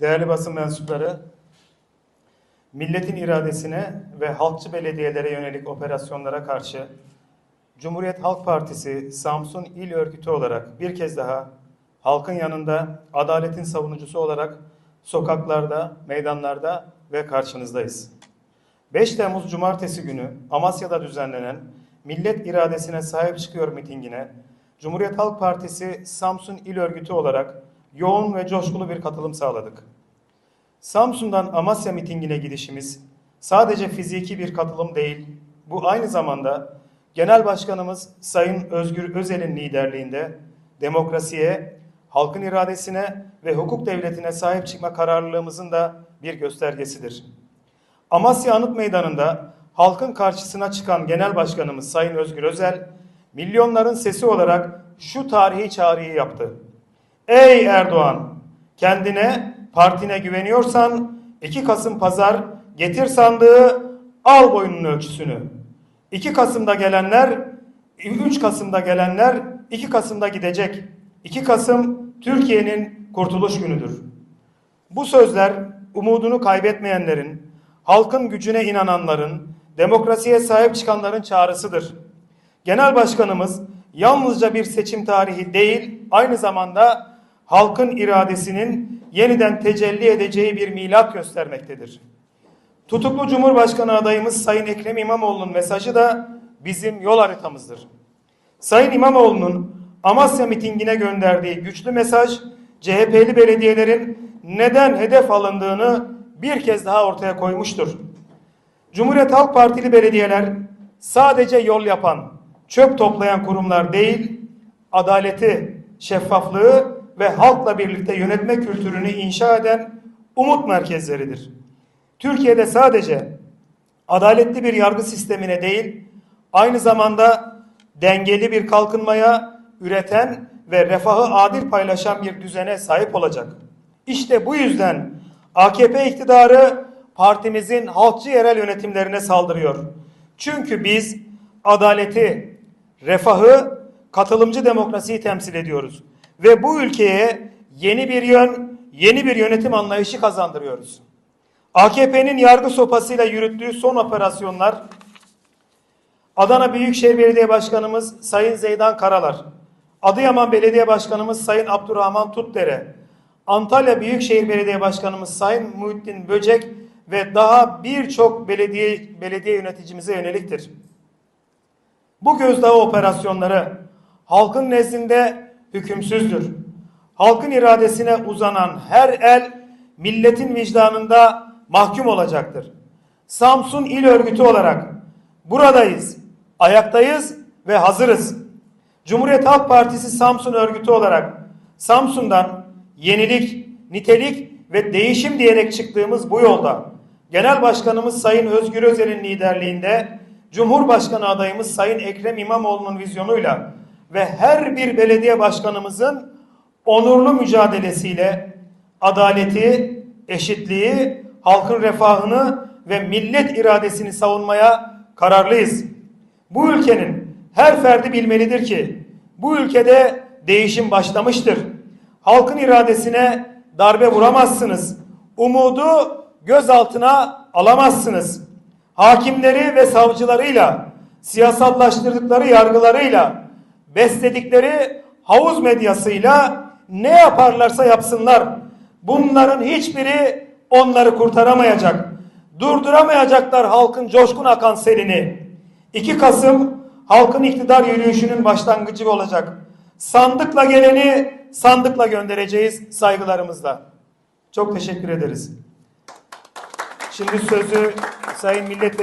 değerli basın mensupları, milletin iradesine ve halkçı belediyelere yönelik operasyonlara karşı Cumhuriyet Halk Partisi Samsun İl Örgütü olarak bir kez daha halkın yanında adaletin savunucusu olarak sokaklarda, meydanlarda ve karşınızdayız. 5 Temmuz Cumartesi günü Amasya'da düzenlenen Millet İradesine Sahip Çıkıyor mitingine Cumhuriyet Halk Partisi Samsun İl Örgütü olarak yoğun ve coşkulu bir katılım sağladık. Samsun'dan Amasya mitingine gidişimiz sadece fiziki bir katılım değil, bu aynı zamanda Genel Başkanımız Sayın Özgür Özel'in liderliğinde demokrasiye, halkın iradesine ve hukuk devletine sahip çıkma kararlılığımızın da bir göstergesidir. Amasya Anıt Meydanı'nda halkın karşısına çıkan Genel Başkanımız Sayın Özgür Özel, milyonların sesi olarak şu tarihi çağrıyı yaptı. Ey Erdoğan! Kendine, partine güveniyorsan 2 Kasım pazar getir sandığı al boyunun ölçüsünü. 2 Kasım'da gelenler, 3 Kasım'da gelenler 2 Kasım'da gidecek. 2 Kasım Türkiye'nin kurtuluş günüdür. Bu sözler umudunu kaybetmeyenlerin, halkın gücüne inananların, demokrasiye sahip çıkanların çağrısıdır. Genel Başkanımız yalnızca bir seçim tarihi değil, aynı zamanda halkın iradesinin yeniden tecelli edeceği bir milat göstermektedir. Tutuklu Cumhurbaşkanı adayımız Sayın Ekrem İmamoğlu'nun mesajı da bizim yol haritamızdır. Sayın İmamoğlu'nun Amasya mitingine gönderdiği güçlü mesaj, CHP'li belediyelerin neden hedef alındığını bir kez daha ortaya koymuştur. Cumhuriyet Halk Partili belediyeler sadece yol yapan, çöp toplayan kurumlar değil, adaleti, şeffaflığı ve halkla birlikte yönetme kültürünü inşa eden umut merkezleridir. Türkiye'de sadece adaletli bir yargı sistemine değil, aynı zamanda dengeli bir kalkınmaya, üreten ve refahı adil paylaşan bir düzene sahip olacak. İşte bu yüzden AKP iktidarı partimizin halkçı yerel yönetimlerine saldırıyor. Çünkü biz adaleti, refahı, katılımcı demokrasiyi temsil ediyoruz. Ve bu ülkeye yeni bir yön, yeni bir yönetim anlayışı kazandırıyoruz. AKP'nin yargı sopasıyla yürüttüğü son operasyonlar Adana Büyükşehir Belediye Başkanımız Sayın Zeydan Karalar, Adıyaman Belediye Başkanımız Sayın Abdurrahman Tutdere, Antalya Büyükşehir Belediye Başkanımız Sayın Muhittin Böcek ve daha birçok belediye belediye yöneticimize yöneliktir. Bu gözdağı operasyonları halkın nezdinde hükümsüzdür. Halkın iradesine uzanan her el milletin vicdanında mahkum olacaktır. Samsun İl Örgütü olarak buradayız, ayaktayız ve hazırız. Cumhuriyet Halk Partisi Samsun Örgütü olarak Samsun'dan yenilik, nitelik ve değişim diyerek çıktığımız bu yolda Genel Başkanımız Sayın Özgür Özel'in liderliğinde Cumhurbaşkanı adayımız Sayın Ekrem İmamoğlu'nun vizyonuyla ve her bir belediye başkanımızın onurlu mücadelesiyle adaleti, eşitliği, halkın refahını ve millet iradesini savunmaya kararlıyız. Bu ülkenin her ferdi bilmelidir ki bu ülkede değişim başlamıştır. Halkın iradesine darbe vuramazsınız. Umudu gözaltına alamazsınız. Hakimleri ve savcılarıyla, siyasallaştırdıkları yargılarıyla, besledikleri havuz medyasıyla ne yaparlarsa yapsınlar. Bunların hiçbiri onları kurtaramayacak. Durduramayacaklar halkın coşkun akan selini. 2 Kasım halkın iktidar yürüyüşünün başlangıcı olacak. Sandıkla geleni sandıkla göndereceğiz saygılarımızla. Çok teşekkür ederiz. Şimdi sözü Sayın Milletvekili